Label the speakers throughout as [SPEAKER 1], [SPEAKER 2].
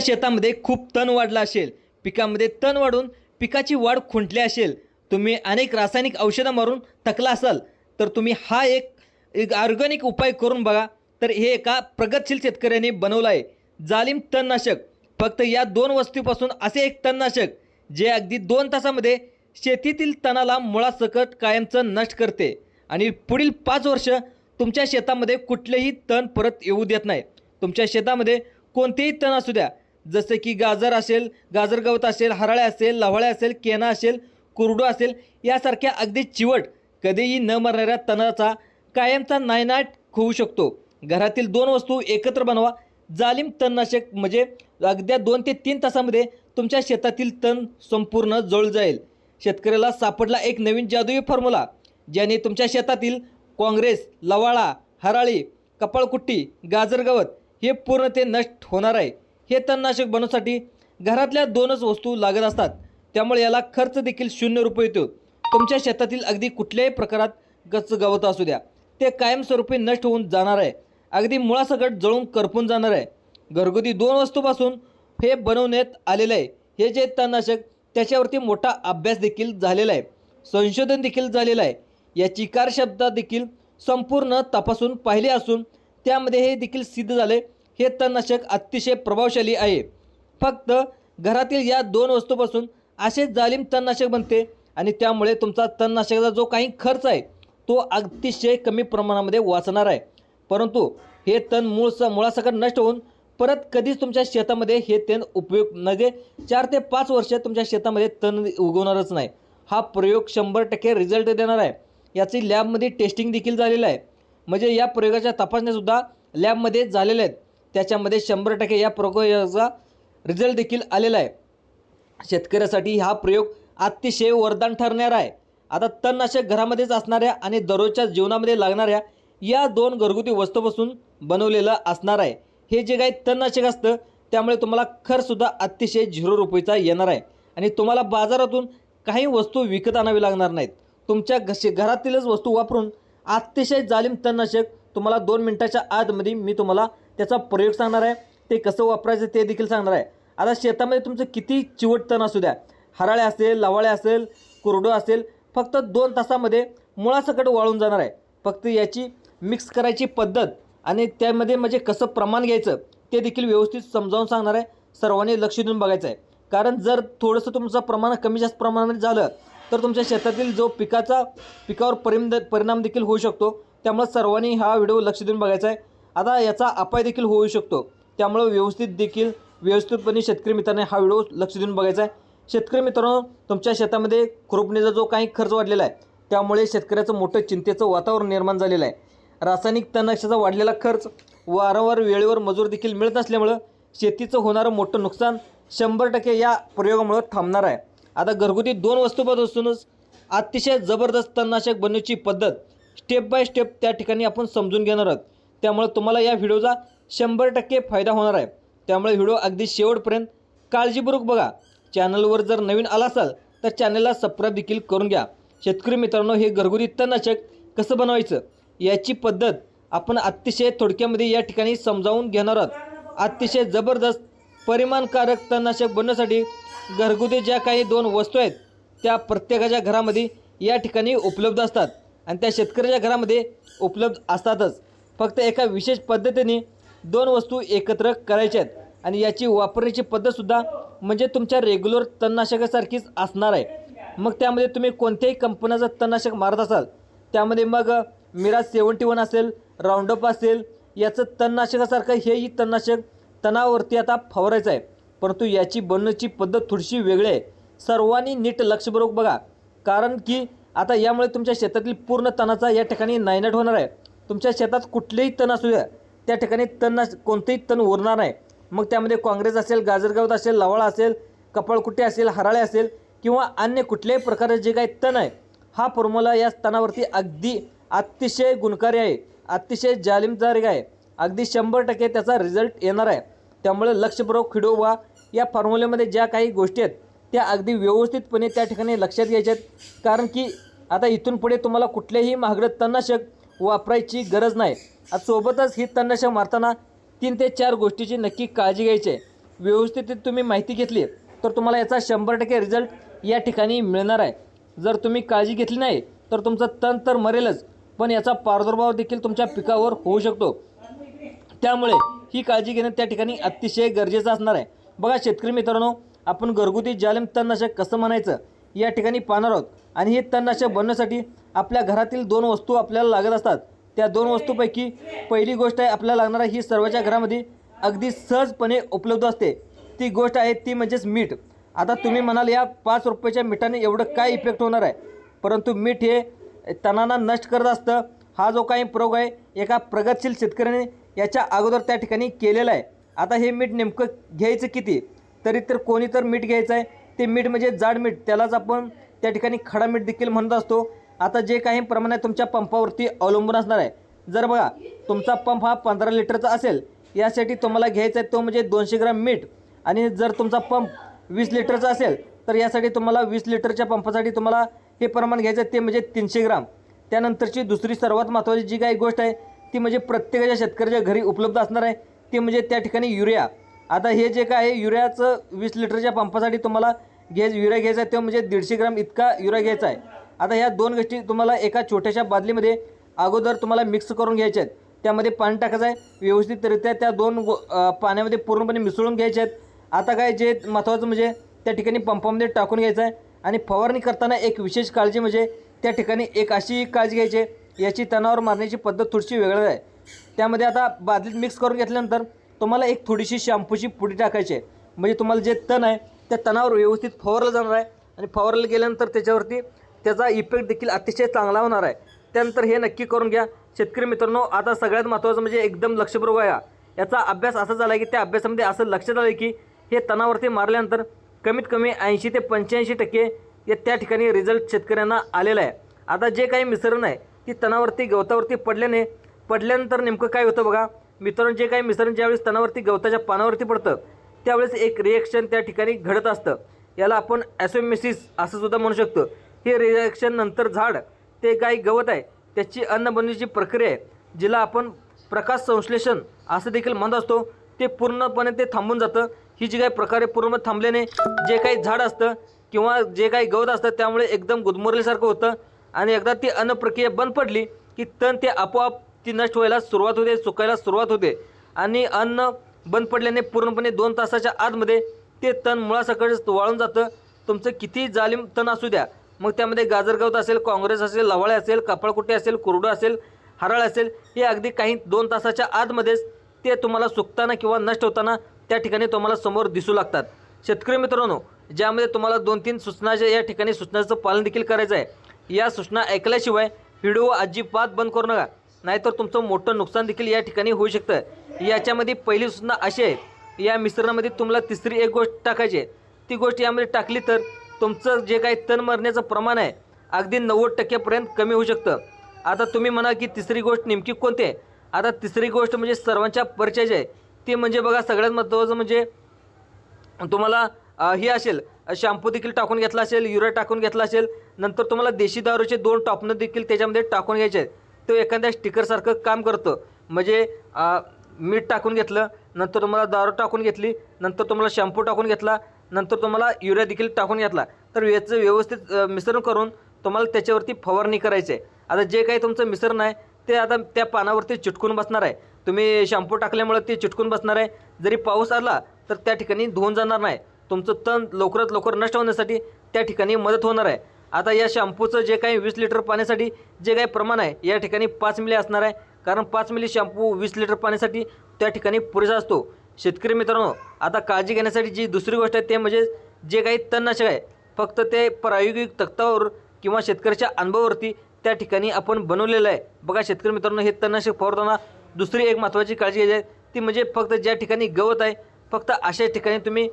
[SPEAKER 1] शेतामध्ये खूप तण वाढला असेल पिकामध्ये तण वाढून पिकाची वाढ खुंटली असेल तुम्ही अनेक रासायनिक औषधं मारून थकला असाल तर तुम्ही हा एक एक ऑर्गॅनिक उपाय करून बघा. तर हे एका प्रगतशील शेतकऱ्याने बनवलं आहे. जालिम तणनाशक. फक्त या दोन वस्तूपासून असे एक तणनाशक जे अगदी दोन तासामध्ये शेतीतील तणाला मुळासकट कायमचं नष्ट करते आणि पुढील पाच वर्ष तुमच्या शेतामध्ये कुठलेही तण परत येऊ देत नाही. तुमच्या शेतामध्ये कोणतेही तण असू द्या जसं की गाजर असेल गाजर गवत असेल हराळे असेल लव्हाळे असेल केना असेल कुरडू असेल यासारख्या अगदी चिवट कधीही न मरणाऱ्या तणाचा कायमचा नायनाट होऊ शकतो. घरातील दोन वस्तू एकत्र बनवा. जालिम तणनाशक म्हणजे अगद्या दोन ते तीन तासामध्ये तुमच्या शेतातील तण संपूर्ण जळ जाईल. शेतकऱ्याला सापडला एक नवीन जादुई फॉर्म्युला ज्याने तुमच्या शेतातील काँग्रेस लवाळा हराळी कपाळकुट्टी गाजर गवत हे पूर्ण ते नष्ट होणार आहे. हे तणनाशक बनवण्यासाठी घरातल्या दोनच वस्तू लागत असतात. त्यामुळे याला खर्च देखील शून्य रुपये येतो. तुमच्या शेतातील अगदी कुठल्याही प्रकारात गच्च गवत असू द्या. ते कायमस्वरूपी नष्ट होऊन जाणार आहे. अगदी मुळासकट जळून करपून जाणार आहे. घरगुती दोन वस्तूपासून हे बनवण्यात आलेलं आहे. हे जे तणनाशक त्याच्यावरती मोठा अभ्यास देखील झालेला आहे. संशोधन देखील झालेलं आहे. याची कारशब्दा देखील संपूर्ण तपासून पाहिले असून त्यामध्ये हे देखील सिद्ध झाले. हे तणनाशक अतिशय प्रभावशाली आहे. फक्त घरातील या दोन वस्तूपासून असे जालिम तणनाशक बनते आणि त्यामुळे तुमचा तणनाशकाचा जो काही खर्च आहे तो अतिशय कमी प्रमाणामध्ये वाचणार आहे. परंतु हे तण मूळचं मुळासकट नष्ट होऊन परत कधीच तुमच्या शेतामध्ये हे तण उपयोग म्हणजे चार ते पाच वर्ष तुमच्या शेतामध्ये तण उगवणारच नाही. हा प्रयोग शंभर टक्के रिझल्ट देणार आहे. याची लॅबमध्ये टेस्टिंग देखील झालेलं आहे. म्हणजे या प्रयोगाच्या तपासण्यासुद्धा लॅबमध्ये झालेल्या आहेत. त्याच्यामध्ये शंभर टक्के या प्रयोगाचा रिझल्ट देखील आलेला आहे. शेतकऱ्यासाठी हा प्रयोग अतिशय वरदान ठरणार आहे. आता तणनाशक घरामध्येच असणाऱ्या आणि दररोजच्या जीवनामध्ये लागणाऱ्या या दोन घरगुती वस्तूपासून बनवलेलं असणार आहे. हे जे काही तणनाशक असतं त्यामुळे तुम्हाला खरसुद्धा अतिशय झिरो रुपयेचा येणार आहे. आणि तुम्हाला बाजारातून काही वस्तू विकत आणावी लागणार नाहीत. तुमच्या घशी घरातीलच वस्तू वापरून अतिशय जालिम तणनाशक तुम्हाला दोन मिनटाच्या आतमध्ये मी तुम्हाला त्याचा प्रयोग सांगणार आहे. ते कसं वापरायचं ते देखील सांगणार आहे. आता शेतामध्ये तुमचं किती चिवट तण असू द्या. हराळे असेल लवाळे असेल कुरडो असेल फक्त दोन तासामध्ये मुळासकट वाळून जाणार आहे. फक्त याची मिक्स करायची पद्धत आणि त्यामध्ये म्हणजे कसं प्रमाण घ्यायचं ते देखील व्यवस्थित समजावून सांगणार आहे. सर्वांनी लक्ष देऊन बघायचं आहे. कारण जर थोडंसं तुमचं प्रमाण कमी जास्त प्रमाणात झालं तर तुमच्या शेतातील जो पिकाचा पिकावर परिम परिणाम देखील होऊ शकतो. त्यामुळे सर्वांनी हा व्हिडिओ लक्ष देऊन बघायचा आहे. आता याचा अपाय देखील होऊ शकतो. त्यामुळं व्यवस्थित देखील व्यवस्थितपणे शेतकरी मित्रांनी हा व्हिडिओ लक्ष देऊन बघायचा आहे. शेतकरी मित्रांनो तुमच्या शेतामध्ये खुरपणीचा जो काही खर्च वाढलेला आहे त्यामुळे शेतकऱ्याचं मोठं चिंतेचं वातावरण निर्माण झालेलं आहे. रासायनिक तणनाशकाचा वाढलेला खर्च वारंवार वेळेवर मजूर देखील मिळत नसल्यामुळं शेतीचं होणारं मोठं नुकसान शंभर टक्के या प्रयोगामुळं थांबणार आहे. आता घरगुती दोन वस्तूपासूनच अतिशय जबरदस्त तणनाशक बनवण्याची पद्धत स्टेप बाय स्टेप त्या ठिकाणी आपण समजून घेणार आहोत. त्यामुळे तुम्हाला या व्हिडिओचा शंभर टक्के फायदा होणार आहे. त्यामुळे व्हिडिओ अगदी शेवटपर्यंत काळजीपूर्वक बघा. चॅनलवर जर नवीन आला असाल तर चॅनलला सबस्क्राईब देखील करून घ्या. शेतकरी मित्रांनो हे घरगुती तणनाशक कसं बनवायचं? याची पद्धत आपण अतिशय थोडक्यामध्ये या ठिकाणी समजावून घेणार आहोत. अतिशय जबरदस्त परिमाणकारक तणनाशक बनवण्यासाठी घरगुती ज्या काही दोन वस्तू आहेत त्या प्रत्येकाच्या घरामध्ये या ठिकाणी उपलब्ध असतात. आणि त्या शेतकऱ्याच्या घरामध्ये उपलब्ध असतातच. फक्त एका विशेष पद्धतीने दोन वस्तू एकत्र करायच्या आहेत. आणि याची वापरण्याची पद्धतसुद्धा म्हणजे तुमच्या रेग्युलर तणनाशकासारखीच असणार आहे. मग त्यामध्ये तुम्ही कोणत्याही कंपन्याचं तणनाशक मारत असाल त्यामध्ये मग मिराज सेवन्टी वन असेल राऊंडअप असेल याचं तणनाशकासारखं हेही तणनाशक तणावरती आता फवारायचं आहे. परंतु याची बनण्याची पद्धत थोडीशी वेगळी आहे. सर्वांनी नीट लक्षपूर्वक बघा. कारण की आता यामुळे तुमच्या शेतातील पूर्ण तणाचा या ठिकाणी नायनाट होणार आहे. तुमच्या शेतात कुठलेही तण असू द्या त्या ठिकाणी तण कोणतेही तण उरणार नाही. मग त्यामध्ये काँग्रेस असेल गाजरगावत असेल लवाळा असेल कपाळकुटे असेल हराळे असेल किंवा अन्य कुठल्याही प्रकारचे जे काही तण आहे हा फॉर्म्युला या तणावरती अगदी अतिशय गुणकारी आहे अतिशय जालिमदारी आहे. अगदी शंभर टक्के त्याचा रिझल्ट येणार आहे. त्यामुळे लक्षपूर्वक खिडो व्हा. या फॉर्म्युल्यामध्ये ज्या काही गोष्टी आहेत त्या अगदी व्यवस्थितपणे त्या ठिकाणी लक्षात घ्यायच्या आहेत. कारण की आता इथून पुढे तुम्हाला कुठलेही महागडं तणनाशक वापरायची गरज नाही. सोबतच ही तणनाशक मारताना तीन ते चार गोष्टीची नक्की काळजी घ्यायची आहे. व्यवस्थित तुम्ही माहिती घेतली तर तुम्हाला याचा शंभर टक्के रिझल्ट या ठिकाणी मिळणार आहे. जर तुम्ही काळजी घेतली नाही तर तुमचं तण तर मरेलच पण याचा प्रादुर्भाव देखील तुमच्या पिकावर होऊ शकतो. त्यामुळे ही काळजी घेणं त्या ठिकाणी अतिशय गरजेचं असणार आहे. बघा शेतकरी मित्रांनो आपण घरगुती जालिम तणनाशक कसं म्हणायचं? या ठिकाणी पाहणार आहोत. आणि हे तणनाशक बनवण्यासाठी आपल्या घरातील दोन वस्तू आपल्याला लागत असतात. त्या दोन वस्तूपैकी पहिली गोष्ट आहे आपल्याला लागणार आहे ही सर्वांच्या घरामध्ये अगदी सहजपणे उपलब्ध असते. ती गोष्ट आहे ती म्हणजेच मीठ. आता तुम्ही म्हणाल या पाच रुपयाच्या मिठाने एवढं काय इफेक्ट होणार आहे? परंतु मीठ हे तणांना नष्ट करत असतं. हा जो काही प्रयोग आहे एका प्रगतशील शेतकऱ्याने याच्या अगोदर त्या ठिकाणी केलेला आहे. आता हे मीठ नेमकं घ्यायचं किती? तरी तर कोणी तर मीठ घ्यायचं आहे. ते मीठ म्हणजे जाड मीठ त्यालाच आपण त्या ठिकाणी खडा मीठ देखील म्हणत असतो. आता जे काही प्रमाण आहे तुमच्या पंपावरती अवलंबून असणार आहे जर बघा तुमचा पंप हा पंधरा लिटरचा असेल यासाठी तुम्हाला घ्यायचा आहे तो म्हणजे दोनशे ग्राम मीठ. आणि जर तुमचा पंप वीस लिटरचा असेल तर यासाठी तुम्हाला वीस लिटरच्या पंपासाठी तुम्हाला हे प्रमाण घ्यायचं आहे ते म्हणजे तीनशे ग्राम. त्यानंतरची दुसरी सर्वात महत्त्वाची जी काही गोष्ट आहे ती म्हणजे प्रत्येकाच्या शेतकऱ्याच्या घरी उपलब्ध असणार आहे ती म्हणजे त्या ठिकाणी युरिया. आता हे जे काय आहे युरियाचं वीस लिटरच्या पंपासाठी तुम्हाला घ्याय युरिया घ्यायचा आहे तो म्हणजे दीडशे ग्राम इतका युरिया घ्यायचा आहे. आता ह्या दोन गोष्टी तुम्हाला एका छोट्याशा बादलीमध्ये अगोदर तुम्हाला मिक्स करून घ्यायच्या आहेत. त्यामध्ये पाणी टाकायचं आहे व्यवस्थितरित्या त्या दोन गो पाण्यामध्ये पूर्णपणे मिसळून घ्यायचे आहेत. आता काय जे महत्त्वाचं म्हणजे त्या ठिकाणी पंपामध्ये टाकून घ्यायचं आहे आणि फवारणी करताना एक विशेष काळजी म्हणजे त्या ठिकाणी एक अशी काळजी घ्यायची आहे, याची तणावर मारण्याची पद्धत थोडीशी वेगळी आहे. त्यामध्ये आता बादलीत मिक्स करून घेतल्यानंतर तुम्हाला एक थोडीशी शॅम्पूची पुडी टाकायची आहे. म्हणजे तुम्हाला जे तण आहे त्या तणावर व्यवस्थित फवारलं जाणार आहे. आणि फवारलं गेल्यानंतर त्याच्यावरती त्याचा इफेक्ट देखील अतिशय चांगला होणार आहे. त्यानंतर हे नक्की करून घ्या. शेतकरी मित्रांनो आता सगळ्यात महत्त्वाचं म्हणजे एकदम लक्षपूर्वक आहे याचा अभ्यास असा झाला आहे की त्या अभ्यासामध्ये असं लक्षात आलं की हे तणावरती मारल्यानंतर कमीत कमी ऐंशी ते पंच्याऐंशी टक्के या त्या ठिकाणी रिझल्ट शेतकऱ्यांना आलेला आहे. आता जे काही मिश्रण आहे ती तणावरती गवतावरती पडल्याने पडल्यानंतर नेमकं काय होतं बघा? मित्रांनो जे काही मिश्रण ज्यावेळेस तणावरती गवताच्या पानावरती पडतं त्यावेळेस एक रिॲक्शन त्या ठिकाणी घडत असतं. याला आपण ॲसोमेसिस असं सुद्धा म्हणू शकतो. हे रिॲक्शन नंतर झाड ते काही गवत आहे त्याची अन्न बनवण्याची प्रक्रिया आहे जिला आपण प्रकाश संश्लेषण असं देखील म्हणत असतो. ते पूर्णपणे ते थांबून जातं. ही जी काही प्रकारे पूर्ण थांबल्याने जे काही झाड असतं किंवा जे काही गवत असतं त्यामुळे एकदम गुदमरल्यासारखं होतं. आणि एकदा ती अन्न प्रक्रिया बंद पडली की तण ते आपोआप ती नष्ट व्हायला सुरुवात होते सुकायला सुरुवात होते. आणि अन्न बंद पडल्याने पूर्णपणे दोन तासाच्या आतमध्ये ते तण मुळासकट वाळून जातं. तुमचं किती जालिम तण असू द्या मग त्यामध्ये गाजरगवत असेल काँग्रेस असेल लवाळे असेल कपाळकुटे असेल कुरडू असेल हराळ असेल हे अगदी काही दोन तासाच्या आतमध्येच ते तुम्हाला सुकताना किंवा नष्ट होताना त्या ठिकाणी तुम्हाला समोर दिसू लागतात. शेतकरी मित्रांनो ज्यामध्ये तुम्हाला दोन तीन सूचनाच्या या ठिकाणी सूचनाचं पालन देखील करायचं आहे. या सूचना ऐकल्याशिवाय व्हिडिओ अजिबात बंद करू नका. नाहीतर तुमचं मोठं नुकसान देखील या ठिकाणी होऊ शकतं. याच्यामध्ये पहिली सूचना अशी आहे या मिश्रणामध्ये तुम्हाला तिसरी एक गोष्ट टाकायची आहे. ती गोष्ट यामध्ये टाकली तर तुमचं जे काही तण मरण्याचं प्रमाण आहे अगदी नव्वद टक्क्यापर्यंत कमी होऊ शकतं. आता तुम्ही म्हणा की तिसरी गोष्ट नेमकी कोणती आहे? आता तिसरी गोष्ट म्हणजे सर्वांच्या परिचयाची आहे. ती म्हणजे बघा सगळ्यात महत्त्वाचं म्हणजे तुम्हाला हे असेल शॅम्पू देखील टाकून घेतला असेल युरिया टाकून घेतला असेल नंतर तुम्हाला देशी दारूचे दोन टॉपनं देखील त्याच्यामध्ये टाकून घ्यायचे आहेत. तो एखाद्या स्टिकरसारखं काम करतं. म्हणजे मीठ टाकून घेतलं नंतर तुम्हाला दारू टाकून घेतली नंतर तुम्हाला शॅम्पू टाकून घेतला नंतर तुम्हाला युरिया देखील टाकून घेतला. तर याचं व्यवस्थित मिश्रण करून तुम्हाला त्याच्यावरती फवारणी करायची आहे. आता जे काही तुमचं मिश्रण आहे ते आता त्या पानावरती चिटकून बसणार आहे. तुम्ही शॅम्पू टाकल्यामुळे ते चिटकून बसणार आहे. जरी पाऊस आला तर त्या ठिकाणी धुवून जाणार नाही. तुमचं तण लवकरात लवकर नष्ट होण्यासाठी त्या ठिकाणी मदत होणार आहे. आता या शॅम्पूचं जे काही वीस लिटर पाण्यासाठी जे काही प्रमाण आहे या ठिकाणी पाच मिली असणार आहे. कारण पाच मिली शॅम्पू वीस लिटर पाण्यासाठी त्या ठिकाणी पुरेसा असतो. शेतकरी मित्रांनो आता काळजी घेण्यासाठी जी दुसरी गोष्ट आहे ते म्हणजे जे काही तणनाशक आहे फक्त ते प्रायोगिक तक्तावर किंवा शेतकऱ्याच्या अनुभवावरती त्या ठिकाणी आपण बनवलेलं आहे. बघा शेतकरी मित्रांनो हे तणनाशक फवारताना दुसरी एक महत्त्वाची काळजी घ्यायची आहे. ती म्हणजे फक्त ज्या ठिकाणी गवत आहे फक्त अशा ठिकाणी तुम्ही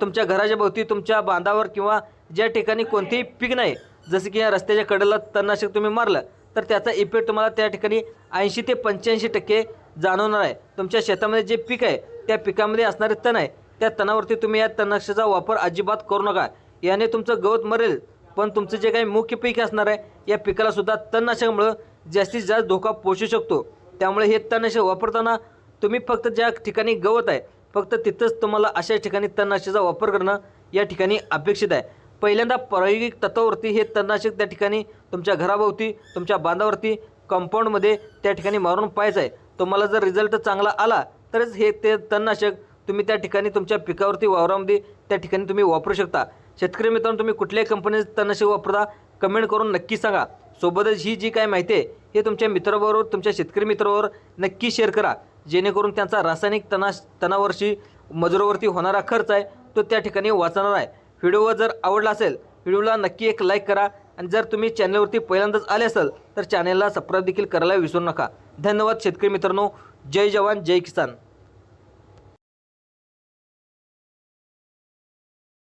[SPEAKER 1] तुमच्या घराच्या भोवती तुमच्या बांधावर किंवा ज्या ठिकाणी कोणतेही पीक नाही जसं की या रस्त्याच्या कडेला तणनाशक तुम्ही मारलं तर त्याचा इफेक्ट तुम्हाला त्या ठिकाणी ऐंशी ते पंच्याऐंशी टक्के जाणवणार आहे. तुमच्या शेतामध्ये जे पीक आहे त्या पिकामध्ये असणारे तण आहे त्या तणावरती तुम्ही या तणनाशकाचा वापर अजिबात करू नका. याने तुमचं गवत मरेल पण तुमचं जे काही मुख्य पीक असणार आहे या पिकालासुद्धा तणनाशकामुळं जास्तीत जास्त धोका पोचू शकतो. त्यामुळे हे तणनाशक वापरताना तुम्ही फक्त ज्या ठिकाणी गवत आहे फक्त तिथंच तुम्हाला अशा ठिकाणी तणनाशकाचा वापर करणं या ठिकाणी अपेक्षित आहे. पहिल्यांदा प्रायोगिक तत्वावरती हे तणनाशक त्या ठिकाणी तुमच्या घराभोवती तुमच्या बांधावरती कंपाऊंडमध्ये त्या ठिकाणी मारून पाहायचं आहे. तुम्हाला जर रिझल्ट चांगला आला तरच हे ते तणनाशक तुम्ही त्या ठिकाणी तुमच्या पिकावरती वावरामध्ये त्या ठिकाणी तुम्ही वापरू शकता. शेतकरी मित्रांनो तुम्ही कुठल्याही कंपनीचं तणनाशक वापरता कमेंट करून नक्की सांगा. सोबतच ही जी काय माहिती आहे हे तुमच्या मित्राबरोबर तुमच्या शेतकरी मित्रावर नक्की शेअर करा. जेणेकरून त्यांचा रासायनिक तना तणावरशी मजुरावरती होणारा खर्च आहे तो त्या ठिकाणी वाचणार आहे. व्हिडिओ जर आवडला असेल व्हिडिओला नक्की एक लाईक करा. आणि जर तुम्ही चॅनलवरती पहिल्यांदाच आले असाल तर चॅनलला सबस्क्राईब देखील करायला विसरू नका. धन्यवाद शेतकरी मित्रांनो. जय जवान जय किसान.